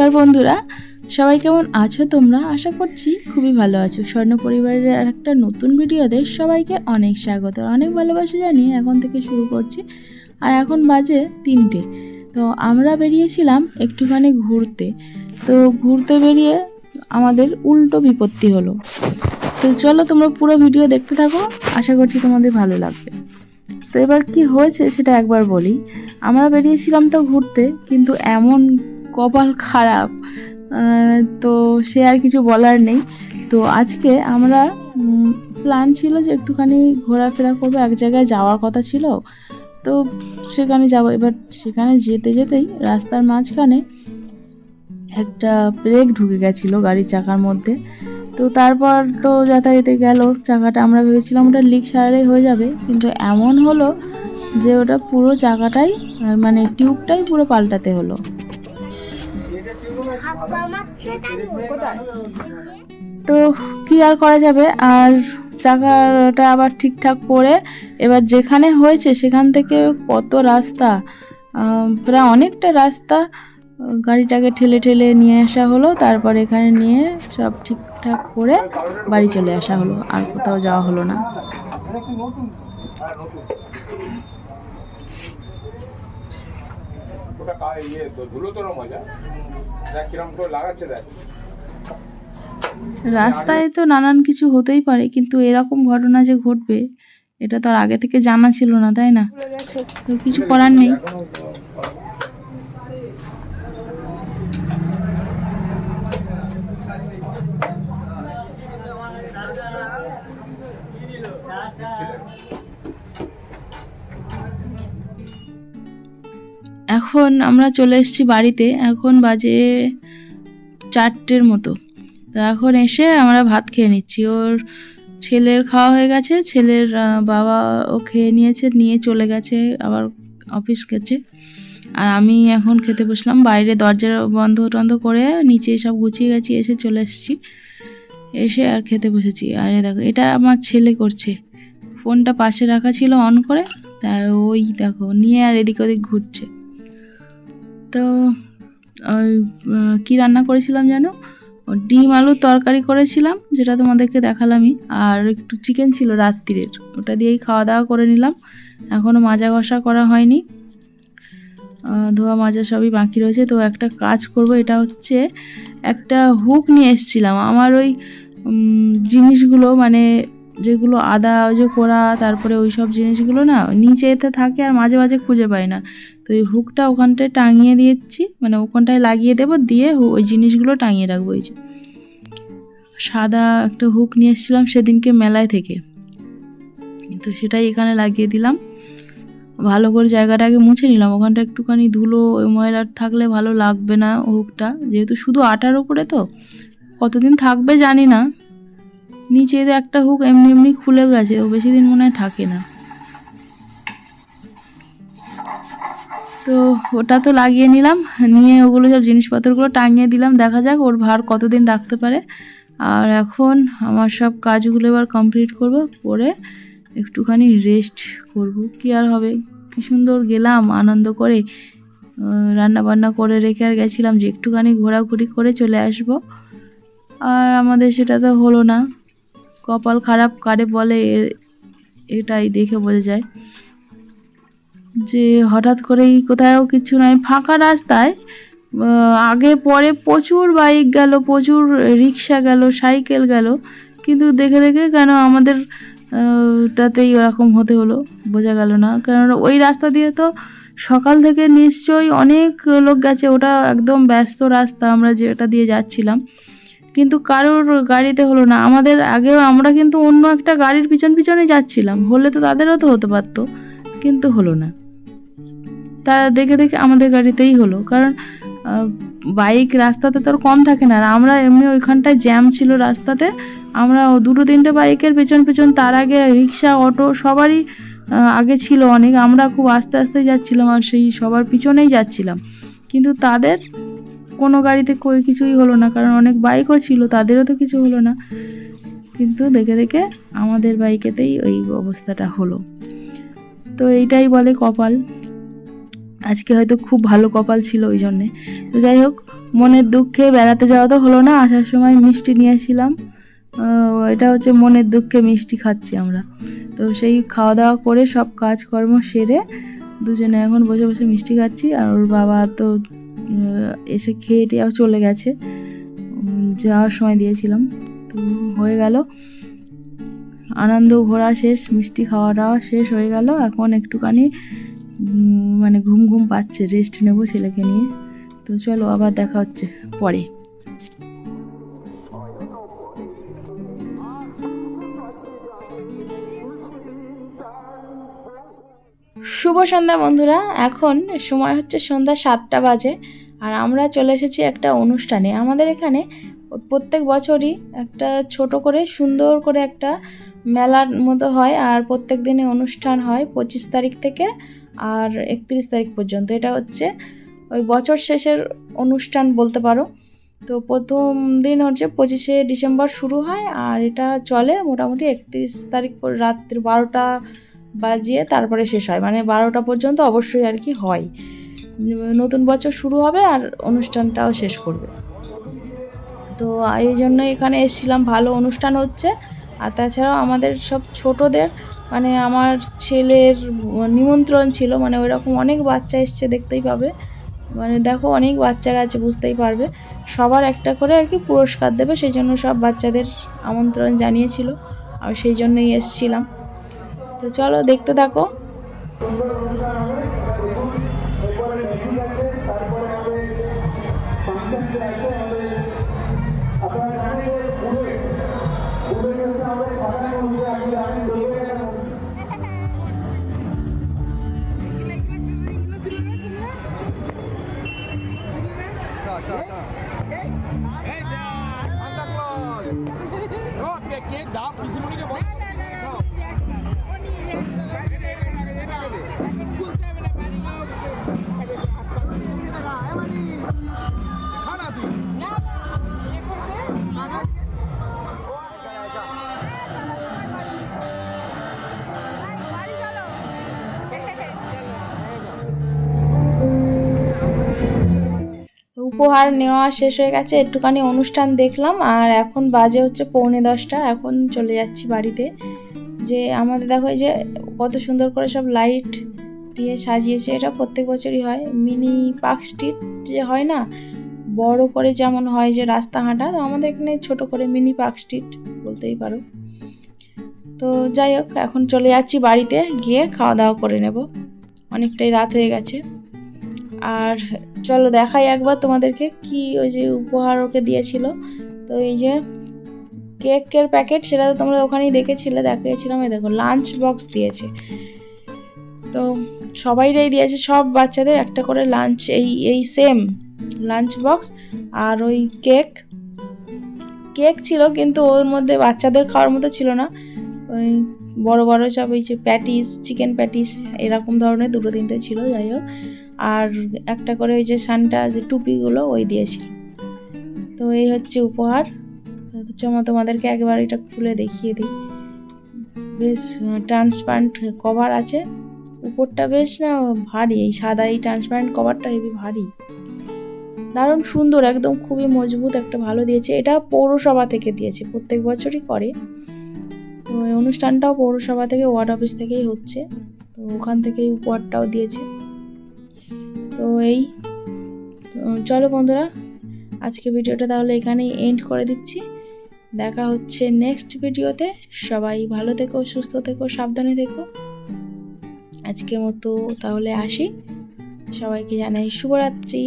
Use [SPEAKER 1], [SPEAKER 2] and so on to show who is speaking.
[SPEAKER 1] নমস্কার বন্ধুরা। সবাই কেমন আছো তোমরা? আশা করছি খুবই ভালো আছো। স্বর্ণ পরিবারের আর একটা নতুন ভিডিওতে সবাইকে অনেক স্বাগত, অনেক ভালোবাসা জানিয়ে এখন থেকে শুরু করছি। আর এখন বাজে তিনটে। তো আমরা বেরিয়েছিলাম একটুখানি ঘুরতে। তো ঘুরতে বেরিয়ে আমাদের উল্টো বিপত্তি হলো। তো চলো তোমরা পুরো ভিডিও দেখতে থাকো, আশা করছি তোমাদের ভালো লাগবে। তো এবার কি হয়েছে সেটা একবার বলি। আমরা বেরিয়েছিলাম তো ঘুরতে, কিন্তু এমন কপাল খারাপ তো সে আর কিছু বলার নেই। তো আজকে আমরা প্ল্যান ছিল যে একটুখানি ঘোরাফেরা করব, এক জায়গায় যাওয়ার কথা ছিল। তো সেখানে যাব। এবার সেখানে যেতে যেতেই রাস্তার মাঝখানে একটা ব্রেক ঢুকে গেছিল গাড়ির চাকার মধ্যে। তো তারপর তো যাতায়াতে গেল। চাকাটা আমরা ভেবেছিলাম ওটা লিক সারাই হয়ে যাবে। কিন্তু এমন হলো যে ওটা পুরো চাকাটাই মানে টিউবটাই পুরো পাল্টাতে হলো। তো কি আর করা যাবে। আর চাকাটা আবার ঠিকঠাক করে এবার যেখানে হয়েছে সেখান থেকে কত রাস্তা? প্রায় অনেকটা রাস্তা গাড়িটাকে ঠেলে ঠেলে নিয়ে আসা হলো। তারপর এখানে নিয়ে সব ঠিকঠাক করে বাড়ি চলে আসা হলো। আর কোথাও যাওয়া হলো না।
[SPEAKER 2] ওটা ইয়ে? ধুলো তোর মজা? দেখ।
[SPEAKER 1] রাস্তায় তো নানান কিছু হতেই পারে কিন্তু এরকম ঘটনা যে ঘটবে এটা তো আর আগে থেকে জানা ছিল না তাই না? তো কিছু করার নেই। এখন আমরা চলে এসেছি বাড়িতে। এখন বাজে চারটের মতো। তো এখন এসে আমরা ভাত খেয়ে নিচ্ছি। ওর ছেলের খাওয়া হয়ে গেছে। ছেলের বাবা ও খেয়ে নিয়েছে, নিয়ে চলে গেছে, আবার অফিস গেছে। আর আমি এখন খেতে বসলাম। বাইরে দরজা বন্ধ টন্ধ করে নিচে সব গুছিয়ে গেছি এসে চলে এসেছি। এসে আর খেতে বসেছি। আর দেখো, এটা আমার ছেলে করছে। ফোনটা পাশে রাখা ছিল, অন করে। তা ওই দেখো, নিয়ে আর এদিক ওদিক ঘুরছে। তো, ওই কী রান্না করেছিলাম যেন? ডিম আলুর তরকারি করেছিলাম, যেটা তোমাদেরকে দেখালামই। আর একটু চিকেন ছিল রাত্রিরের, ওটা দিয়েই খাওয়া দাওয়া করে নিলাম। এখনও মাজা ঘষা করা হয়নি। ধোয়া মাজা সবই বাকি রয়েছে। তো একটা কাজ করব, এটা হচ্ছে একটা হুক নিয়ে এসেছিলাম। আমার ওই জিনিসগুলো মানে যেগুলো আদা ওই যে কোড়া, তারপরে ওই সব জিনিসগুলো না নিচে এতে থাকে আর মাঝে মাঝে খুঁজে পাই না। তো এই হুকটা ওখানটায় টাঙিয়ে দিয়েছি মানে ওখানটায় লাগিয়ে দেবো, দিয়ে ওই জিনিসগুলো টাঙিয়ে রাখব এই যে। সাদা একটা হুক নিয়ে এসেছিলাম সেদিনকে মেলায় থেকে। তো সেটাই এখানে লাগিয়ে দিলাম। ভালো করে জায়গাটাকে মুছে নিলাম। ওখানটা একটুখানি ধুলো, ওই ময়লা থাকলে ভালো লাগবে না হুকটা। যেহেতু শুধু আটার উপরে তো, কতদিন থাকবে জানি না। নিচে একটা হুক এমনি এমনি খুলে গেছে, ও বেশি দিন মনে হয় থাকে না। তো ওটা তো লাগিয়ে নিলাম, নিয়ে ওগুলো সব জিনিসপত্রগুলো টাঙিয়ে দিলাম, দেখা যাক ওর ভার কতদিন রাখতে পারে। আর এখন আমার সব কাজগুলো এবার কমপ্লিট করব, করে একটুখানি রেস্ট করব। কি আর হবে? কি সুন্দর গেলাম, আনন্দ করে রান্না বান্না করে রেখে আর গেছিলাম যে একটুখানি ঘোরাঘুরি করে চলে আসব। আর আমাদের সেটা তো হলো না। কপাল খারাপ কারে বলে এটাই দেখে বোঝা যায়। যে হঠাৎ করেই কোথাও কিছু নয় ফাঁকা রাস্তায় আগে পরে প্রচুর বাইক গেল, প্রচুর রিক্সা গেল, সাইকেল গেল, কিন্তু দেখে দেখে কেন আমাদের টাতেই ওরকম হতে হলো, বোঝা গেল না। কারণ ওই রাস্তা দিয়ে তো সকাল থেকে নিশ্চয়ই অনেক লোক গেছে, ওটা একদম ব্যস্ত রাস্তা আমরা যেটা দিয়ে যাচ্ছিলাম। কিন্তু কারোর গাড়িতে হলো না। আমাদের আগেও আমরা কিন্তু অন্য একটা গাড়ির পিছন পিছনে যাচ্ছিলাম। হলে তো তাদেরও তো হতে পারতো, কিন্তু হলো না। তা দেখে দেখে আমাদের গাড়িতেই হলো। কারণ বাইক রাস্তাতে তো আর কম থাকে না। আর আমরা এমনি ওইখানটায় জ্যাম ছিল রাস্তাতে। আমরা দুটো তিনটে বাইকের পেছন পেছন, তার আগে রিক্সা, অটো সবারই আগে ছিল অনেক। আমরা খুব আস্তে আস্তে যাচ্ছিলাম আর সেই সবার পিছনেই যাচ্ছিলাম। কিন্তু তাদের কোনো গাড়িতে কই কিছুই হলো না কারণ অনেক বাইকও ছিল তাদেরও তো কিছু হলো না। কিন্তু দেখে দেখে আমাদের বাইকেতেই ওই অবস্থাটা হলো। তো এইটাই বলে কপাল। আজকে হয়তো খুব ভালো কপাল ছিল ওই জন্যে। তো যাই হোক মনের দুঃখে বেড়াতে যাওয়া তো হলো না আসার সময় মিষ্টি নিয়ে এসেছিলাম আহ, এটা হচ্ছে মনের দুঃখে মিষ্টি খাচ্ছি আমরা। তো সেই খাওয়া দাওয়া করে সব কাজকর্ম সেরে দুজনে এখন বসে বসে মিষ্টি খাচ্ছি আর ওর বাবা তো এসে খেয়ে টেয়েও চলে গেছে। যাওয়ার সময় দিয়েছিলাম। তো হয়ে গেল। আনন্দ ঘোরা শেষ, মিষ্টি খাওয়া দাওয়া শেষ হয়ে গেল। এখন একটুখানি মানে ঘুম ঘুম পাচ্ছে। রেস্ট নেব ছেলেকে নিয়ে। তো চলো আবার দেখা হচ্ছে পরে। শুভ সন্ধ্যা বন্ধুরা। এখন সময় হচ্ছে সন্ধ্যা সাতটা বাজে আর আমরা চলে এসেছি একটা অনুষ্ঠানে। আমাদের এখানে প্রত্যেক বছরই একটা ছোট করে, সুন্দর করে একটা মেলার মতো হয় আর প্রত্যেক দিনে অনুষ্ঠান হয় পঁচিশ তারিখ থেকে আর একত্রিশ তারিখ পর্যন্ত। এটা হচ্ছে ওই বছর শেষের অনুষ্ঠান বলতে পারো। তো প্রথম দিন হচ্ছে পঁচিশে ডিসেম্বর শুরু হয় আর এটা চলে মোটামুটি একত্রিশ তারিখ রাত্রি বারোটা বাজিয়ে তারপরে শেষ হয়। মানে বারোটা পর্যন্ত অবশ্যই আর কি হয়। নতুন বছর শুরু হবে আর অনুষ্ঠানটাও শেষ করবে। তো এই জন্য এখানে এসেছিলাম। ভালো অনুষ্ঠান হচ্ছে। আর তাছাড়াও আমাদের সব ছোটদের মানে আমার ছেলের নিমন্ত্রণ ছিল। মানে ওই রকম অনেক বাচ্চা এসছে দেখতেই পাবে। মানে দেখো অনেক বাচ্চারা আছে, বুঝতেই পারবে। সবার একটা করে আর কি পুরস্কার দেবে। সেই জন্য সব বাচ্চাদের আমন্ত্রণ জানিয়েছিল। আর সেই জন্যই এসছিলাম। তো চলো দেখতে থাকো।
[SPEAKER 2] সান্তা ক্লজ ও কেক কেক দাও পিসিমণিকে বল।
[SPEAKER 1] উপহার নেওয়া শেষ হয়ে গেছে, একটুখানি অনুষ্ঠান দেখলাম আর এখন বাজে হচ্ছে পৌনে দশটা, এখন চলে যাচ্ছি বাড়িতে। যে আমাদের দেখো এই যে কত সুন্দর করে সব লাইট দিয়ে সাজিয়েছে, এটা প্রত্যেক বছরই হয়। মিনি পার্ক স্ট্রিট যে হয় না, বড় করে যেমন হয় যে রাস্তা হাঁটা তো আমাদের এখানে ছোট করে মিনি পার্ক স্ট্রিট বলতেই পারো। তো যাই হোক, এখন চলে যাচ্ছি বাড়িতে, গিয়ে খাওয়া দাওয়া করে নেব। অনেকটাই রাত হয়ে গেছে। আর চলো দেখাই একবার তোমাদেরকে কি ওই যে উপহার ওকে দিয়েছিল। তো এই যে কেকের প্যাকেট, সেটা তো তোমরা ওখানেই দেখেছিলে, দেখিয়েছিলাম। এই দেখো লাঞ্চ বক্স দিয়েছে। তো সবাইরাই দিয়েছে, সব বাচ্চাদের একটা করে লাঞ্চ এই এই সেম লাঞ্চ বক্স আর ওই কেক কেক ছিল, কিন্তু ওর মধ্যে বাচ্চাদের খাওয়ার মতো ছিল না। ওই বড় বড় সব ওই যে প্যাটিস চিকেন প্যাটিস এরকম ধরনের দুটো, তিনটে ছিল, যাই হোক। আর একটা করে ওই যে সানটা যে টুপিগুলো, ওই দিয়েছিল তো এই হচ্ছে উপহার। চমা তোমাদেরকে একবার এটা খুলে দেখিয়ে দিই। বেশ ট্রান্সপারেন্ট কভার আছে। উপরটা বেশ না ভারী, এই সাদা, এই ট্রান্সপারেন্ট কভারটা হেবি ভারী। দারুণ সুন্দর, একদম খুবই মজবুত একটা ভালো দিয়েছে। এটা পৌরসভা থেকে দিয়েছে, প্রত্যেক বছরই করে। তো অনুষ্ঠানটাও পৌরসভা থেকে ওয়ার্ড অফিস থেকেই হচ্ছে। তো ওখান থেকেই উপহারটাও দিয়েছে। তো এই চলো বন্ধুরা, আজকে ভিডিওটা তাহলে এখানেই এন্ড করে দিচ্ছি। দেখা হচ্ছে নেক্সট ভিডিওতে। সবাই ভালো থেকো, সুস্থ থেকো, সাবধানে থেকো। আজকের মতো তাহলে আসি। সবাইকে জানাই শুভরাত্রি।